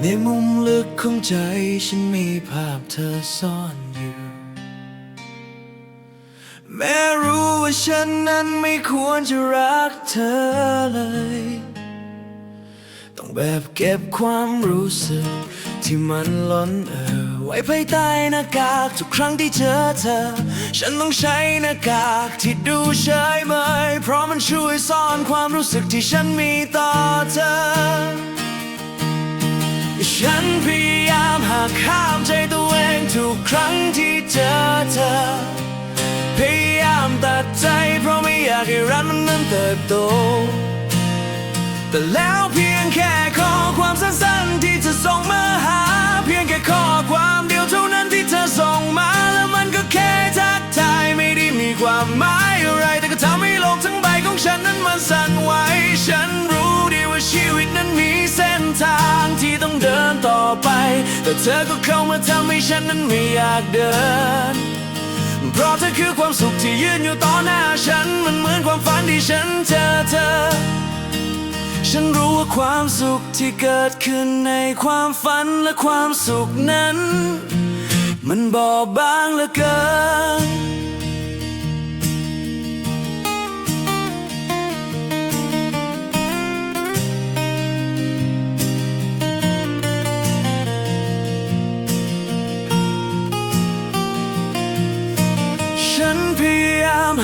ในมุมลึกของใจฉันมีภาพเธอซ่อนอยู่ แม้รู้ว่าฉันนั้นไม่ควรจะรักเธอเลย ต้องแบบเก็บความรู้สึก ที่มันล้นเอ่อไว้ภายใต้หน้ากากทุกครั้งที่เจอเธอ ฉันต้องใช้หน้ากากที่ดูเฉยเมยเพราะมันช่วยซ่อนความรู้สึกที่ฉันมีต่อเธอ ฉันพยายามหากข้ามใจตัวเองทุกครั้งที่เจอเธอ พยายามตัดใจเพราะไม่อยากให้รักมันนั้นเติบโต แต่แล้วเพีย แต่เธอก็เข้ามาทำให้ฉันนั้นไม่อยากเดิน เพราะเธอคือความสุขที่ยืนอยู่ต่อหน้าฉัน มันเหมือนความฝันที่ฉันเจอเธอ ฉันรู้ว่าความสุขที่เกิดขึ้นในความฝันและความสุขนั้น มันบอบบางเหลือเกิน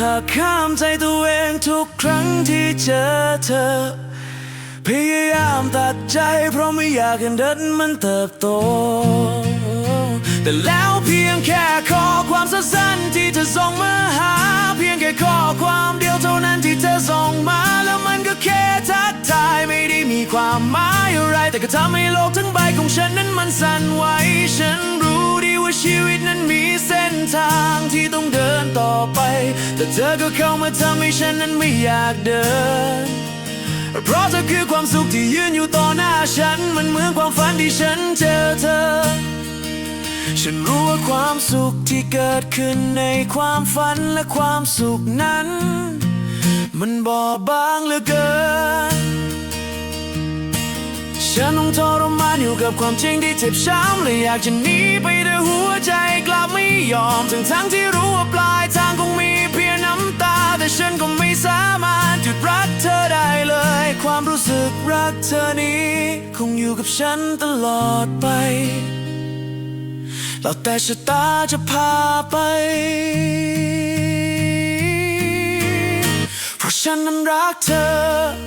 ายากข้ามใจตัวเองทุกครั้งที่เจอเธอ พยายามตัดใจเพราะไม่อยากเห็นเดินมันเติบโต แต่แล้วเพียงแค่ข้อความสั้นๆที่เธอส่งมาหา เพียงแค่ข้อความเดียวเท่านั้นที่เธอส่งมา แล้วมันก็แค่ทักทายไม่ได้มีความหมายอะไร แต่ก็ทำให้โลกทั้งใบของฉันนั้นมันสั่นไหว ชีวิตนั้นมีเส้นทางที่ต้องเดินต่อไป แต่เธอก็เข้ามาทำให้ฉันนั้นไม่อยากเดิน เพราะเธอคือความสุขที่ยืนอยู่ต่อหน้าฉัน มันเหมือนความฝันที่ฉันเจอเธอ ฉันรู้ว่าความสุขที่เกิดขึ้นในความฝันและความสุขนั้น มันบอบบางเหลือเกินฉันต้องทรมานอยู่กับความจริงที่เจ็บช้ำและอยากจะหนีไป ยอมทั้งทั้งที่รู้ว่าปลายทางคงมีเพียงน้ำตา แต่ฉันก็ไม่สามารถหยุดรักเธอได้เลย ความรู้สึกรักเธอนี้ คงอยู่กับฉันตลอดไปแล้วแต่ชะตาจะพาไป เพราะฉันนั้นรักเธอ